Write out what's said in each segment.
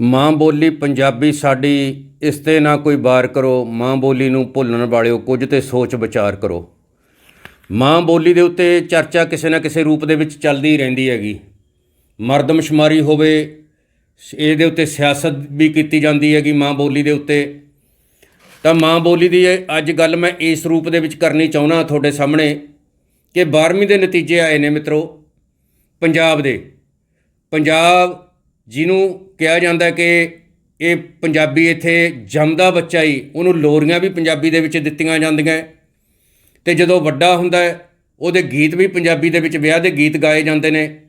ਮਾਂ ਬੋਲੀ ਪੰਜਾਬੀ ਸਾਡੀ, ਇਸ ਤੇ ਨਾ ਕੋਈ ਵਾਰ ਕਰੋ। ਮਾਂ ਬੋਲੀ ਨੂੰ ਭੁੱਲਣ ਵਾਲਿਓ ਕੁਝ ਤੇ ਸੋਚ ਵਿਚਾਰ ਕਰੋ। ਮਾਂ ਬੋਲੀ ਦੇ ਉੱਤੇ ਚਰਚਾ ਕਿਸੇ ਨਾ ਕਿਸੇ ਰੂਪ ਦੇ ਵਿੱਚ ਚੱਲਦੀ ਰਹਿੰਦੀ ਹੈਗੀ। ਮਰਦਮਸ਼ੁਮਾਰੀ ਹੋਵੇ, ਇਹਦੇ ਉੱਤੇ ਸਿਆਸਤ ਵੀ ਕੀਤੀ ਜਾਂਦੀ ਹੈਗੀ ਮਾਂ ਬੋਲੀ ਦੇ ਉੱਤੇ। ਤਾਂ ਮਾਂ ਬੋਲੀ ਦੀ ਅੱਜ ਗੱਲ ਮੈਂ ਇਸ ਰੂਪ ਦੇ ਵਿੱਚ ਕਰਨੀ ਚਾਹੁੰਦਾ ਤੁਹਾਡੇ ਸਾਹਮਣੇ ਕਿ 12ਵੀਂ ਦੇ ਨਤੀਜੇ ਆਏ ਨੇ ਮਿੱਤਰੋ। ਪੰਜਾਬ ਦੇ। ਪੰਜਾਬ ਜਿਹਨੂੰ ਕਿਹਾ ਜਾਂਦਾ ਕਿ ਇਹ ਪੰਜਾਬੀ ਇੱਥੇ ਜੰਮਦਾ ਬੱਚਾ ਹੀ, ਉਹਨੂੰ ਲੋਰੀਆਂ ਵੀ ਪੰਜਾਬੀ ਦੇ ਵਿੱਚ ਦਿੱਤੀਆਂ ਜਾਂਦੀਆਂ। ਹੈ। ਤੇ ਜਦੋਂ ਵੱਡਾ ਹੁੰਦਾ ਉਹਦੇ ਗੀਤ ਵੀ ਪੰਜਾਬੀ ਦੇ ਵਿੱਚ ਵਿਆਹ ਦੇ ਗੀਤ ਗਾਏ ਜਾਂਦੇ ਨੇ।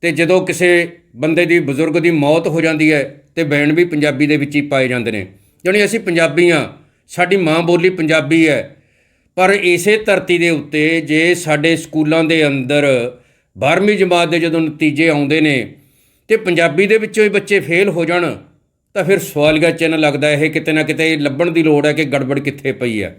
ਤੇ ਜਦੋਂ ਕਿਸੇ ਬੰਦੇ ਦੀ, ਬਜ਼ੁਰਗ ਦੀ ਮੌਤ ਹੋ ਜਾਂਦੀ ਹੈ, ਤੇ ਬੈਣ ਵੀ ਪੰਜਾਬੀ ਦੇ ਵਿੱਚ ਹੀ ਪਾਏ ਜਾਂਦੇ ਨੇ। ਜਾਣੀ ਅਸੀਂ ਪੰਜਾਬੀ ਹਾਂ, ਸਾਡੀ ਮਾਂ ਬੋਲੀ ਪੰਜਾਬੀ ਹੈ। ਪਰ ਇਸੇ ਧਰਤੀ ਦੇ ਉੱਤੇ ਜੇ ਸਾਡੇ ਸਕੂਲਾਂ ਦੇ ਅੰਦਰ 12ਵੀਂ ਜਮਾਤ ਦੇ ਜਦੋਂ ਨਤੀਜੇ ਆਉਂਦੇ ਨੇ ਤੇ ਪੰਜਾਬੀ ਦੇ ਵਿੱਚੋਂ ਹੀ ਬੱਚੇ ਫੇਲ ਹੋ ਜਾਣ, ਤਾਂ ਫਿਰ ਸਵਾਲੀਆ ਚਿੰਨ੍ਹ ਲੱਗਦਾ ਇਹ ਕਿਤੇ ਨਾ ਕਿਤੇ ਲੱਭਣ ਦੀ ਲੋੜ ਹੈ ਕਿ ਗੜਬੜ ਕਿੱਥੇ ਪਈ ਹੈ।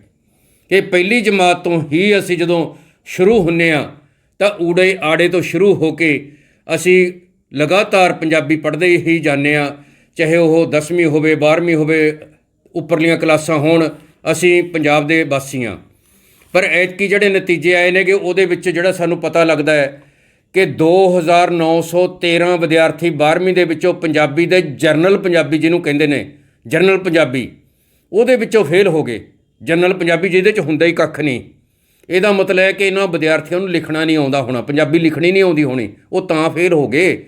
ਇਹ ਪਹਿਲੀ ਜਮਾਤ ਤੋਂ ਹੀ ਅਸੀਂ ਜਦੋਂ ਸ਼ੁਰੂ ਹੁੰਨੇ ਆ, ਤਾਂ ਊੜੇ ਆੜੇ ਤੋਂ ਸ਼ੁਰੂ ਹੋ ਕੇ ਅਸੀਂ ਲਗਾਤਾਰ ਪੰਜਾਬੀ ਪੜ੍ਹਦੇ ਹੀ ਜਾਂਦੇ ਆ, ਚਾਹੇ ਉਹ 10ਵੀਂ ਹੋਵੇ 12ਵੀਂ ਹੋਵੇ, ਉੱਪਰਲੀਆਂ ਕਲਾਸਾਂ ਹੋਣ, ਅਸੀਂ ਪੰਜਾਬ ਦੇ ਵਾਸੀ ਹਾਂ ਪਰ ਐਤਕੀ ਜਿਹੜੇ ਨਤੀਜੇ ਆਏ ਨੇਗੇ ਉਹਦੇ ਵਿੱਚ ਜਿਹੜਾ ਸਾਨੂੰ ਪਤਾ ਲੱਗਦਾ ਹੈ ਕਿ 2913 ਵਿਦਿਆਰਥੀ 12ਵੀਂ ਦੇ ਵਿੱਚੋਂ ਪੰਜਾਬੀ ਦੇ ਜਰਨਲ ਪੰਜਾਬੀ ਜਿਹਨੂੰ ਕਹਿੰਦੇ ਨੇ, ਜਰਨਲ ਪੰਜਾਬੀ, ਉਹਦੇ ਵਿੱਚੋਂ ਫੇਲ ਹੋ ਗਏ। ਜਰਨਲ ਪੰਜਾਬੀ ਜਿਹਦੇ ਚ ਹੁੰਦਾ ਹੀ ਕੱਖ ਨਹੀਂ। ਇਹਦਾ ਮਤਲਬ ਹੈ ਕਿ ਇਹਨਾਂ ਵਿਦਿਆਰਥੀਆਂ ਨੂੰ ਲਿਖਣਾ ਨਹੀਂ ਆਉਂਦਾ ਹੋਣਾ, ਪੰਜਾਬੀ ਲਿਖਣੀ ਨਹੀਂ ਆਉਂਦੀ ਹੋਣੀ, ਉਹ ਤਾਂ ਫੇਲ ਹੋ ਗਏ।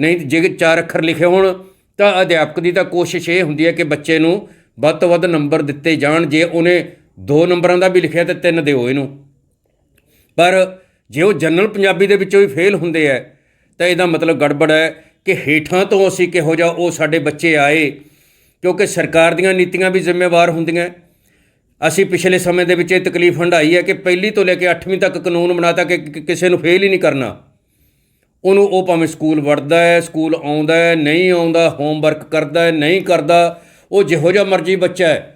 ਨਹੀਂ, ਜੇ ਚਾਰ ਅੱਖਰ ਲਿਖੇ ਹੋਣ, ਤਾਂ ਅਧਿਆਪਕ ਦੀ ਤਾਂ ਕੋਸ਼ਿਸ਼ ਇਹ ਹੁੰਦੀ ਹੈ ਕਿ ਬੱਚੇ ਨੂੰ ਵੱਧ ਤੋਂ ਵੱਧ ਨੰਬਰ ਦਿੱਤੇ ਜਾਣ, ਜੇ ਉਹਨੇ 2 ਨੰਬਰਾਂ ਦਾ ਵੀ ਲਿਖਿਆ ਤੇ 3 ਦਿਓ ਇਹਨੂੰ। ਪਰ ਜੇ ਉਹ ਜਨਰਲ ਪੰਜਾਬੀ ਦੇ ਵਿੱਚੋਂ ਵੀ ਫੇਲ ਹੁੰਦੇ ਆ ਤਾਂ ਇਹਦਾ ਮਤਲਬ ਗੜਬੜ ਹੈ ਕਿ ਹੇਠਾਂ ਤੋਂ ਅਸੀਂ ਕਿਹੋ ਜਿਹਾ ਉਹ ਸਾਡੇ ਬੱਚੇ ਆਏ, ਕਿਉਂਕਿ ਸਰਕਾਰ ਦੀਆਂ ਨੀਤੀਆਂ ਵੀ ਜ਼ਿੰਮੇਵਾਰ ਹੁੰਦੀਆਂ। ਅਸੀਂ ਪਿਛਲੇ ਸਮੇਂ ਦੇ ਵਿੱਚ ਇਹ ਤਕਲੀਫ ਹੰਢਾਈ ਹੈ ਕਿ ਪਹਿਲੀ ਤੋਂ ਲੈ ਕੇ 8ਵੀਂ ਤੱਕ ਕਾਨੂੰਨ ਬਣਾਤਾ ਕਿ ਕਿ- ਕਿਸੇ ਨੂੰ ਫੇਲ ਹੀ ਨਹੀਂ ਕਰਨਾ। ਉਹਨੂੰ ਉਹ ਭਾਵੇਂ ਸਕੂਲ ਵੜਦਾ ਹੈ ਸਕੂਲ ਆਉਂਦਾ ਹੈ ਨਹੀਂ ਆਉਂਦਾ ਹੋਮਵਰਕ ਕਰਦਾ ਹੈ ਨਹੀਂ ਕਰਦਾ, ਉਹ ਜਿਹੋ ਜਿਹਾ ਮਰਜ਼ੀ ਬੱਚਾ ਹੈ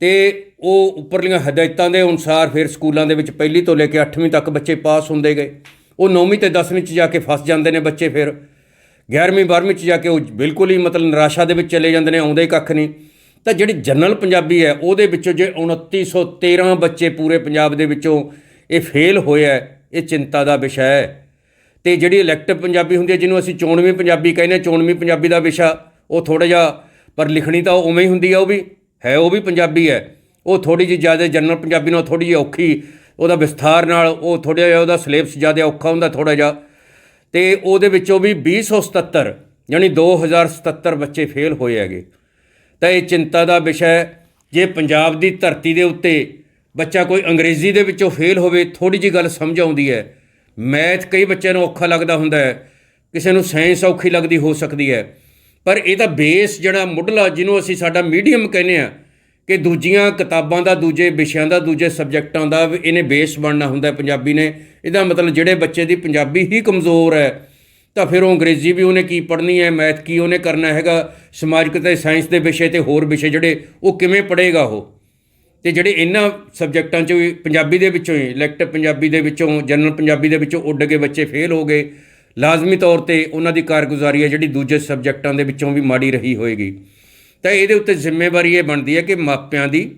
ਤੇ ਉਹ ਉੱਪਰਲੀਆਂ ਹਦਾਇਤਾਂ ਦੇ ਅਨੁਸਾਰ ਫਿਰ ਸਕੂਲਾਂ ਦੇ ਵਿੱਚ ਪਹਿਲੀ ਤੋਂ ਲੈ ਕੇ 8ਵੀਂ ਤੱਕ ਬੱਚੇ ਪਾਸ ਹੁੰਦੇ ਗਏ। ਉਹ 9ਵੀਂ ਤੇ 10ਵੀਂ ਚ ਜਾ ਕੇ ਫਸ ਜਾਂਦੇ ਨੇ ਬੱਚੇ ਫਿਰ। 11ਵੀਂ 12ਵੀਂ ਚ ਜਾ ਕੇ ਉਹ ਬਿਲਕੁਲ ਹੀ ਮਤਲਬ ਨਿਰਾਸ਼ਾ ਦੇ ਵਿੱਚ ਚਲੇ ਜਾਂਦੇ ਨੇ, ਆਉਂਦੇ ਹੀ ਕੱਖ ਨਹੀਂ। ਤਾਂ ਜਿਹੜੀ ਜਨਰਲ ਪੰਜਾਬੀ ਹੈ, ਉਹਦੇ ਵਿੱਚੋਂ ਜੇ 2913 ਬੱਚੇ ਪੂਰੇ ਪੰਜਾਬ ਦੇ ਵਿੱਚੋਂ ਇਹ ਫੇਲ ਹੋਇਆ ਇਹ ਚਿੰਤਾ ਦਾ ਵਿਸ਼ਾ ਹੈ। ਤੇ ਜਿਹੜੀ ਇਲੈਕਟਿਵ ਪੰਜਾਬੀ ਹੁੰਦੀ ਹੈ, ਜਿਹਨੂੰ ਅਸੀਂ ਚੋਣਵੀਂ ਪੰਜਾਬੀ ਕਹਿੰਦੇ ਚੋਣਵੀਂ ਪੰਜਾਬੀ ਦਾ ਵਿਸ਼ਾ ਉਹ ਥੋੜਾ ਜਿਹਾ ਪਰ ਲਿਖਣੀ ਤਾਂ ਉਵੇਂ ਹੀ ਹੁੰਦੀ ਆ, ਉਹ ਵੀ ਹੈ, ਉਹ ਵੀ ਪੰਜਾਬੀ ਹੈ। ਉਹ ਥੋੜੀ ਜਿਹੀ ਜ਼ਿਆਦਾ ਜਨਰਲ ਪੰਜਾਬੀ ਨਾਲ ਥੋੜੀ ਜਿਹੀ ਔਖੀ, ਉਹਦਾ ਵਿਸਥਾਰ ਨਾਲ ਉਹ ਥੋੜਾ ਜਿਹਾ ਉਹਦਾ ਸਿਲੇਬਸ ਜ਼ਿਆਦਾ ਔਖਾ ਹੁੰਦਾ ਥੋੜਾ ਜਿਹਾ। ਤੇ ਉਹਦੇ ਵਿੱਚੋਂ ਵੀ 277 ਯਾਨੀ 2077 ਬੱਚੇ ਫੇਲ ਹੋਏ ਹੈਗੇ। ਤਾਂ ਇਹ ਚਿੰਤਾ ਦਾ ਵਿਸ਼ਾ ਹੈ, ਜੇ ਪੰਜਾਬ ਦੀ ਧਰਤੀ ਦੇ ਉੱਤੇ ਬੱਚਾ ਕੋਈ ਅੰਗਰੇਜ਼ੀ ਦੇ ਵਿੱਚੋਂ ਫੇਲ ਹੋਵੇ ਥੋੜੀ ਜੀ ਗੱਲ ਸਮਝ ਆਉਂਦੀ ਹੈ। ਮੈਥ ਕਈ ਬੱਚਿਆਂ ਨੂੰ ਔਖਾ ਲੱਗਦਾ ਹੁੰਦਾ ਹੈ, ਕਿਸੇ ਨੂੰ ਸਾਇੰਸ ਔਖੀ ਲੱਗਦੀ ਹੋ ਸਕਦੀ ਹੈ। ਪਰ ਇਹਦਾ ਬੇਸ ਜਿਹੜਾ ਮੁੱਢਲਾ ਜਿਹਨੂੰ ਅਸੀਂ ਸਾਡਾ ਮੀਡੀਅਮ ਕਹਿੰਦੇ ਆ ਕਿ ਦੂਜੀਆਂ ਕਿਤਾਬਾਂ ਦਾ, ਦੂਜੇ ਵਿਸ਼ਿਆਂ ਦਾ, ਦੂਜੇ ਸਬਜੈਕਟਾਂ ਦਾ ਵੀ ਇਹਨੇ ਬੇਸ ਬਣਨਾ ਹੁੰਦਾ ਪੰਜਾਬੀ ਨੇ। ਇਹਦਾ ਮਤਲਬ ਜਿਹੜੇ ਬੱਚੇ ਦੀ ਪੰਜਾਬੀ ਹੀ ਕਮਜ਼ੋਰ ਹੈ, ਤਾਂ ਫਿਰ ਉਹ ਅੰਗਰੇਜ਼ੀ ਵੀ ਉਹਨੇ ਕੀ ਪੜ੍ਹਨੀ ਹੈ, ਮੈਥ ਕੀ ਉਹਨੇ ਕਰਨਾ ਹੈਗਾ, ਸਮਾਜਿਕ ਤੇ ਸਾਇੰਸ ਦੇ ਵਿਸ਼ੇ ਤੇ ਹੋਰ ਵਿਸ਼ੇ ਜਿਹੜੇ ਉਹ ਕਿਵੇਂ ਪੜ੍ਹੇਗਾ ਉਹ? ਤੇ ਜਿਹੜੇ ਇਹਨਾਂ ਸਬਜੈਕਟਾਂ 'ਚੋਂ ਵੀ ਪੰਜਾਬੀ ਦੇ ਵਿੱਚੋਂ ਹੀ ਇਲੈਕਟਿਵ ਪੰਜਾਬੀ ਦੇ ਵਿੱਚੋਂ, ਜਨਰਲ ਪੰਜਾਬੀ ਦੇ ਵਿੱਚੋਂ ਉੱਡ ਕੇ ਬੱਚੇ ਫੇਲ ਹੋ ਗਏ ਲਾਜ਼ਮੀ ਤੌਰ ਤੇ ਉਹਨਾਂ ਦੀ ਕਾਰਗੁਜ਼ਾਰੀ ਹੈ ਜਿਹੜੀ ਦੂਜੇ ਸਬਜੈਕਟਾਂ ਦੇ ਵਿੱਚੋਂ ਵੀ ਮਾੜੀ ਰਹੀ ਹੋਏਗੀ। ਤਾਂ ਇਹਦੇ ਉੱਤੇ ਜ਼ਿੰਮੇਵਾਰੀ ਇਹ ਬਣਦੀ ਹੈ ਕਿ ਮਾਪਿਆਂ ਦੀ,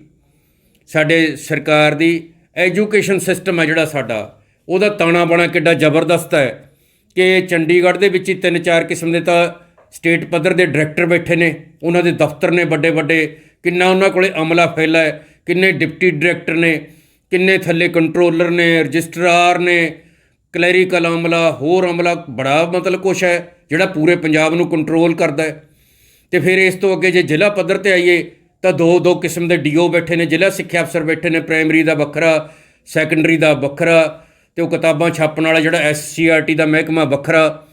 ਸਾਡੇ ਸਰਕਾਰ ਦੀ ਐਜੂਕੇਸ਼ਨ ਸਿਸਟਮ ਹੈ ਜਿਹੜਾ ਸਾਡਾ, ਉਹਦਾ ਤਾਣਾ ਬਾਣਾ ਕਿੱਡਾ ਜ਼ਬਰਦਸਤ ਹੈ ਕਿ ਚੰਡੀਗੜ੍ਹ ਦੇ ਵਿੱਚ ਹੀ ਤਿੰਨ ਚਾਰ ਕਿਸਮ ਦੇ ਤਾਂ ਸਟੇਟ ਪੱਧਰ ਦੇ ਡਾਇਰੈਕਟਰ ਬੈਠੇ ਨੇ, ਉਹਨਾਂ ਦੇ ਦਫ਼ਤਰ ਨੇ ਵੱਡੇ ਵੱਡੇ, ਕਿੰਨਾ ਉਹਨਾਂ ਕੋਲੇ ਅਮਲਾ ਫੈਲਾ ਹੈ, ਕਿੰਨੇ ਡਿਪਟੀ ਡਾਇਰੈਕਟਰ ਨੇ, ਕਿੰਨੇ ਥੱਲੇ ਕੰਟਰੋਲਰ ਨੇ, ਰਜਿਸਟਰਾਰ ਨੇ ਕਲੈਰੀਕਲ ਅਮਲਾ, ਹੋਰ ਅਮਲਾ ਬੜਾ ਮਤਲਬ ਕੁਛ ਹੈ, ਜਿਹੜਾ ਪੂਰੇ ਪੰਜਾਬ ਨੂੰ ਕੰਟਰੋਲ ਕਰਦਾ ਹੈ। ਤੇ ਫਿਰ ਇਸ ਤੋਂ ਅੱਗੇ ਜੇ ਜ਼ਿਲ੍ਹਾ ਪੱਧਰ ਤੇ ਆਈਏ, ਤਾਂ ਦੋ ਦੋ ਕਿਸਮ ਦੇ ਡੀਓ ਬੈਠੇ ਨੇ, ਜ਼ਿਲ੍ਹਾ ਸਿੱਖਿਆ ਅਫਸਰ ਬੈਠੇ ਨੇ ਪ੍ਰਾਇਮਰੀ ਦਾ ਵੱਖਰਾ ਸੈਕੰਡਰੀ ਦਾ ਵੱਖਰਾ, ਤੇ ਉਹ ਕਿਤਾਬਾਂ ਛਾਪਣ ਵਾਲਾ ਜਿਹੜਾ ਐਸਸੀਆਰਟੀ ਦਾ ਮਹਿਕਮਾ ਵੱਖਰਾ।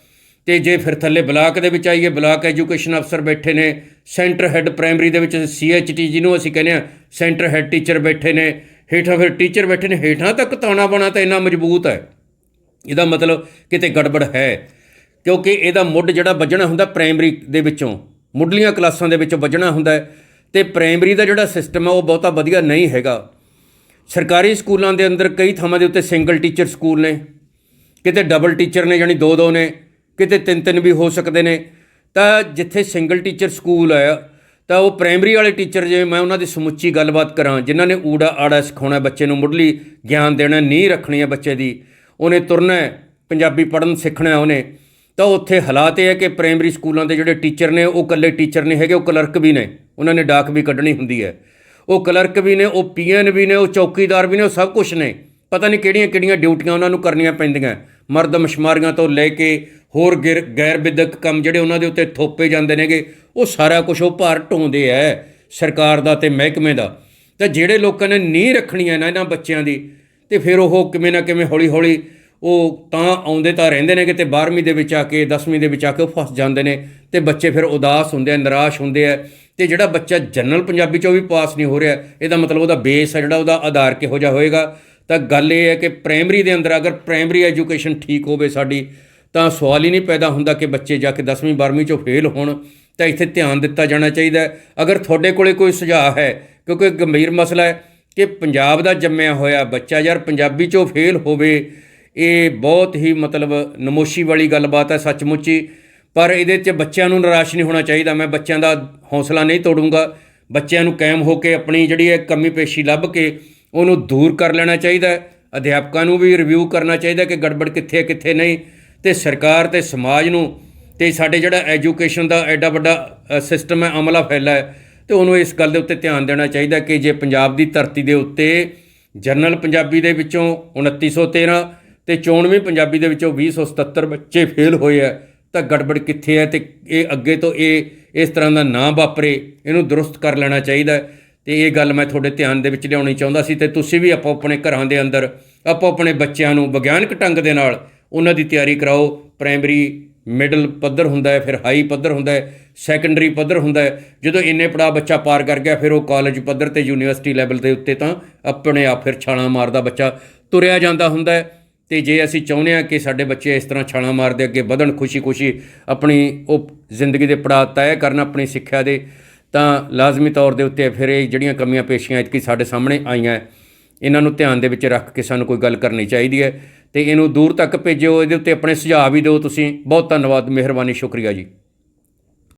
ਤੇ ਜੇ ਫਿਰ ਥੱਲੇ ਬਲਾਕ ਦੇ ਵਿੱਚ ਆਈਏ, ਬਲਾਕ ਐਜੂਕੇਸ਼ਨ ਅਫਸਰ ਬੈਠੇ ਨੇ ਸੈਂਟਰ ਹੈੱਡ ਪ੍ਰਾਇਮਰੀ ਦੇ ਵਿੱਚ ਸੀਐਚਟੀ ਜਿਹਨੂੰ ਅਸੀਂ ਕਹਿੰਦੇ ਆ ਸੈਂਟਰ ਹੈੱਡ ਟੀਚਰ ਬੈਠੇ ਨੇ, ਹੇਠਾਂ ਫਿਰ ਟੀਚਰ ਬੈਠੇ ਨੇ, ਹੇਠਾਂ ਤੱਕ ਤਾਣਾ ਬਣਾ ਤਾਂ ਇੰਨਾ ਮਜ਼ਬੂਤ ਹੈ। ਇਹਦਾ ਮਤਲਬ ਕਿਤੇ ਗੜਬੜ ਹੈ, ਕਿਉਂਕਿ ਇਹਦਾ ਮੁੱਢ ਜਿਹੜਾ ਵੱਜਣਾ ਹੁੰਦਾ ਪ੍ਰਾਇਮਰੀ ਦੇ ਵਿੱਚੋਂ, ਮੁੱਢਲੀਆਂ ਕਲਾਸਾਂ ਦੇ ਵਿੱਚੋਂ ਵੱਜਣਾ ਹੁੰਦਾ ਹੈ, ਤੇ ਪ੍ਰਾਇਮਰੀ ਦਾ ਜਿਹੜਾ ਸਿਸਟਮ ਹੈ ਉਹ ਬਹੁਤਾ ਵਧੀਆ ਨਹੀਂ ਹੈਗਾ। ਸਰਕਾਰੀ ਸਕੂਲਾਂ ਦੇ ਅੰਦਰ ਕਈ ਥਾਵਾਂ ਦੇ ਉੱਤੇ ਸਿੰਗਲ ਟੀਚਰ ਸਕੂਲ ਨੇ, ਕਿਤੇ ਡਬਲ ਟੀਚਰ ਨੇ ਯਾਨੀ ਦੋ ਦੋ ਨੇ, ਕਿਤੇ ਤਿੰਨ ਤਿੰਨ ਵੀ ਹੋ ਸਕਦੇ ਨੇ। ਤਾਂ ਜਿੱਥੇ ਸਿੰਗਲ ਟੀਚਰ ਸਕੂਲ ਆ, ਤਾਂ ਉਹ ਪ੍ਰਾਇਮਰੀ ਵਾਲੇ ਟੀਚਰ ਜੇ ਮੈਂ ਉਹਨਾਂ ਦੀ ਸਮੁੱਚੀ ਗੱਲਬਾਤ ਕਰਾਂ, ਜਿਨ੍ਹਾਂ ਨੇ ਊੜਾ ਆੜਾ ਸਿਖਾਉਣਾ ਬੱਚੇ ਨੂੰ, ਮੁੱਢਲੀ ਗਿਆਨ ਦੇਣਾ, ਨੀਂਹ ਰੱਖਣੀ ਹੈ ਬੱਚੇ ਦੀ ਉਹਨੇ ਤੁਰਨਾ ਪੰਜਾਬੀ ਪੜ੍ਹਨ ਸਿੱਖਣਾ ਉਹਨੇ। ਤਾਂ ਉੱਥੇ ਹਾਲਾਤ ਇਹ ਹੈ ਕਿ ਪ੍ਰਾਇਮਰੀ ਸਕੂਲਾਂ ਦੇ ਜਿਹੜੇ ਟੀਚਰ ਨੇ, ਉਹ ਇਕੱਲੇ ਟੀਚਰ ਨਹੀਂ ਹੈਗੇ, ਉਹ ਕਲਰਕ ਵੀ ਨੇ। ਉਹਨਾਂ ਨੇ ਡਾਕ ਵੀ ਕੱਢਣੀ ਹੁੰਦੀ ਹੈ। ਉਹ ਕਲਰਕ ਵੀ ਨੇ, ਉਹ ਪੀਐਨ ਵੀ ਨੇ, ਉਹ ਚੌਕੀਦਾਰ ਵੀ ਨੇ, ਉਹ ਸਭ ਕੁਝ ਨੇ। ਪਤਾ ਨਹੀਂ ਕਿਹੜੀਆਂ ਕਿਹੜੀਆਂ ਡਿਊਟੀਆਂ ਉਹਨਾਂ ਨੂੰ ਕਰਨੀਆਂ ਪੈਂਦੀਆਂ। ਮਰਦ ਮਸ਼ਮਾਰੀਆਂ ਤੋਂ ਲੈ ਕੇ ਹੋਰ ਗਿਰ- ਗੈਰ ਵਿਦਕ ਕੰਮ ਜਿਹੜੇ ਉਹਨਾਂ ਦੇ ਉੱਤੇ ਥੋਪੇ ਜਾਂਦੇ ਨੇਗੇ, ਉਹ ਸਾਰਾ ਕੁਝ ਉਹ ਭਾਰ ਢੋਂਦੇ ਐ ਸਰਕਾਰ ਦਾ ਤੇ ਮਹਿਕਮੇ ਦਾ। ਤਾਂ ਜਿਹੜੇ ਲੋਕਾਂ ਨੇ ਨੀਂਹ ਰੱਖਣੀ ਹੈ ਨਾ ਇਹਨਾਂ ਬੱਚਿਆਂ ਦੀ ਤੇ ਫਿਰ ਉਹ ਕਿਵੇਂ ਨਾ ਕਿਵੇਂ ਹੌਲੀ ਹੌਲੀ ਉਹ ਤਾਂ ਆਉਂਦੇ ਤਾਂ ਰਹਿੰਦੇ ਨੇ ਕਿਤੇ 12ਵੀਂ ਦੇ ਵਿੱਚ ਆ ਕੇ 10ਵੀਂ ਦੇ ਵਿੱਚ ਆ ਕੇ ਉਹ ਫਸ ਜਾਂਦੇ ਨੇ ਤੇ ਬੱਚੇ ਫਿਰ ਉਦਾਸ ਹੁੰਦੇ ਆ, ਨਿਰਾਸ਼ ਹੁੰਦੇ ਆ ਤੇ ਜਿਹੜਾ ਬੱਚਾ ਜਨਰਲ ਪੰਜਾਬੀ ਚੋਂ ਵੀ ਪਾਸ ਨਹੀਂ ਹੋ ਰਿਹਾ, ਇਹਦਾ ਮਤਲਬ ਉਹਦਾ ਬੇਸ ਹੈ ਜਿਹੜਾ ਉਹਦਾ ਆਧਾਰ ਕਿਹੋ ਜਿਹਾ ਹੋਏਗਾ। ਤਾਂ ਗੱਲ ਇਹ ਹੈ ਕਿ ਪ੍ਰਾਇਮਰੀ ਦੇ ਅੰਦਰ ਅਗਰ ਪ੍ਰਾਇਮਰੀ ਐਜੂਕੇਸ਼ਨ ਠੀਕ ਹੋਵੇ ਸਾਡੀ, ਤਾਂ ਸਵਾਲ ਹੀ ਨਹੀਂ ਪੈਦਾ ਹੁੰਦਾ ਕਿ ਬੱਚੇ ਜਾ ਕੇ 10ਵੀਂ 12ਵੀਂ ਚੋਂ ਫੇਲ ਹੋਣ, ਤਾਂ ਇੱਥੇ ਧਿਆਨ ਦਿੱਤਾ ਜਾਣਾ ਚਾਹੀਦਾ ਅਗਰ ਤੁਹਾਡੇ ਕੋਲੇ ਕੋਈ ਸੁਝਾਅ ਹੈ, ਕਿਉਂਕਿ ਗੰਭੀਰ ਮਸਲਾ ਹੈ ਕਿ ਪੰਜਾਬ ਦਾ ਜੰਮਿਆ ਹੋਇਆ ਬੱਚਾ ਯਾਰ ਪੰਜਾਬੀ ਚੋਂ ਫੇਲ ਹੋਵੇ, ਇਹ ਬਹੁਤ ਹੀ ਮਤਲਬ ਨਮੋਸ਼ੀ ਵਾਲੀ ਗੱਲਬਾਤ ਹੈ ਸੱਚਮੁੱਚ। ਹੀ ਪਰ ਇਹਦੇ 'ਚ ਬੱਚਿਆਂ ਨੂੰ ਨਿਰਾਸ਼ ਨਹੀਂ ਹੋਣਾ ਚਾਹੀਦਾ, ਮੈਂ ਬੱਚਿਆਂ ਦਾ ਹੌਸਲਾ ਨਹੀਂ ਤੋੜੂੰਗਾ। ਬੱਚਿਆਂ ਨੂੰ ਕਾਇਮ ਹੋ ਕੇ ਆਪਣੀ ਜਿਹੜੀ ਹੈ ਕਮੀ ਪੇਸ਼ੀ ਲੱਭ ਕੇ ਉਹਨੂੰ ਦੂਰ ਕਰ ਲੈਣਾ ਚਾਹੀਦਾ ਹੈ। ਅਧਿਆਪਕਾਂ ਨੂੰ ਵੀ ਰਿਵਿਊ ਕਰਨਾ ਚਾਹੀਦਾ ਕਿ ਗੜਬੜ ਕਿੱਥੇ ਹੈ, ਕਿੱਥੇ ਨਹੀਂ। ਤੇ ਸਰਕਾਰ ਤੇ ਸਮਾਜ ਨੂੰ ਤੇ ਸਾਡੇ ਜਿਹੜਾ ਐਜੂਕੇਸ਼ਨ ਦਾ ਐਡਾ ਵੱਡਾ ਸਿਸਟਮ ਹੈ, ਅਮਲਾ ਫੈਲਾ ਹੈ। ਤੇ ਉਹਨੂੰ ਇਸ ਗੱਲ ਦੇ ਉੱਤੇ ਧਿਆਨ ਦੇਣਾ ਚਾਹੀਦਾ ਕਿ ਜੇ ਪੰਜਾਬ ਦੀ ਧਰਤੀ ਦੇ ਉੱਤੇ ਜਰਨਲ ਪੰਜਾਬੀ ਦੇ ਵਿੱਚੋਂ 2913 ਤੇ 94 ਪੰਜਾਬੀ ਦੇ ਵਿੱਚੋਂ 2077 ਬੱਚੇ ਫੇਲ ਹੋਏ ਆ, ਤਾਂ ਗੜਬੜ ਕਿੱਥੇ ਹੈ ਤੇ ਇਹ ਅੱਗੇ ਤੋਂ ਇਹ, ਇਸ ਤਰ੍ਹਾਂ ਦਾ ਨਾ ਵਾਪਰੇ, ਇਹਨੂੰ ਦਰੁਸਤ ਕਰ ਲੈਣਾ ਚਾਹੀਦਾ ਹੈ। ਤੇ ਇਹ ਗੱਲ ਮੈਂ ਤੁਹਾਡੇ ਧਿਆਨ ਦੇ ਵਿੱਚ ਲਿਆਉਣੀ ਚਾਹੁੰਦਾ ਸੀ ਤੇ ਤੁਸੀਂ ਵੀ ਆਪੋ ਆਪਣੇ ਘਰਾਂ ਦੇ ਅੰਦਰ, ਆਪੋ ਆਪਣੇ ਬੱਚਿਆਂ ਨੂੰ ਵਿਗਿਆਨਕ ਢੰਗ ਦੇ ਨਾਲ ਉਹਨਾਂ ਦੀ ਤਿਆਰੀ ਕਰਾਓ। ਪ੍ਰਾਇਮਰੀ, ਮਿਡਲ ਪੱਧਰ ਹੁੰਦਾ ਹੈ, ਫਿਰ ਹਾਈ ਪੱਧਰ ਹੁੰਦਾ ਹੈ। ਸੈਕੰਡਰੀ ਪੱਧਰ ਹੁੰਦਾ ਹੈ। ਜਦੋਂ ਇੰਨੇ ਪੜਾ ਬੱਚਾ ਪਾਰ ਕਰ ਗਿਆ, ਫਿਰ ਉਹ ਕਾਲਜ ਪੱਧਰ ਤੇ ਯੂਨੀਵਰਸਿਟੀ ਲੈਵਲ ਦੇ ਉੱਤੇ ਤਾਂ ਆਪਣੇ ਆਪ ਫਿਰ ਛਾਲਾਂ ਮਾਰਦਾ ਬੱਚਾ ਤੁਰਿਆ ਜਾਂਦਾ ਹੁੰਦਾ ਹੈ। ਤੇ ਜੇ ਅਸੀਂ ਚਾਹੁੰਦੇ ਹਾਂ ਕਿ ਸਾਡੇ ਬੱਚੇ ਇਸ ਤਰ੍ਹਾਂ ਛਾਲਾਂ ਮਾਰਦੇ, ਅੱਗੇ ਵਧਣ, ਖੁਸ਼ੀ-ਖੁਸ਼ੀ ਆਪਣੀ ਉਹ ਜ਼ਿੰਦਗੀ ਦੇ ਪੜਾਅ ਤੈਅ ਕਰਨ ਆਪਣੀ ਸਿੱਖਿਆ ਦੇ, ਤਾਂ ਲਾਜ਼ਮੀ ਤੌਰ ਦੇ ਉੱਤੇ ਫਿਰ ਇਹ ਜਿਹੜੀਆਂ ਕਮੀਆਂ ਪੇਸ਼ੀਆਂ ਇਤਕੀ ਸਾਡੇ ਸਾਹਮਣੇ ਆਈਆਂ ਇਹਨਾਂ ਨੂੰ ਧਿਆਨ ਦੇ ਵਿੱਚ ਰੱਖ ਕੇ ਸਾਨੂੰ ਕੋਈ ਗੱਲ ਕਰਨੀ ਚਾਹੀਦੀ ਹੈ। ਤੇ ਇਹਨੂੰ ਦੂਰ ਤੱਕ ਭੇਜਿਓ, ਇਹਦੇ ਉੱਤੇ ਆਪਣੇ ਸੁਝਾਅ ਵੀ ਦਿਓ ਤੁਸੀਂ। ਬਹੁਤ ਧੰਨਵਾਦ, ਮਿਹਰਬਾਨੀ, ਸ਼ੁਕਰੀਆ ਜੀ।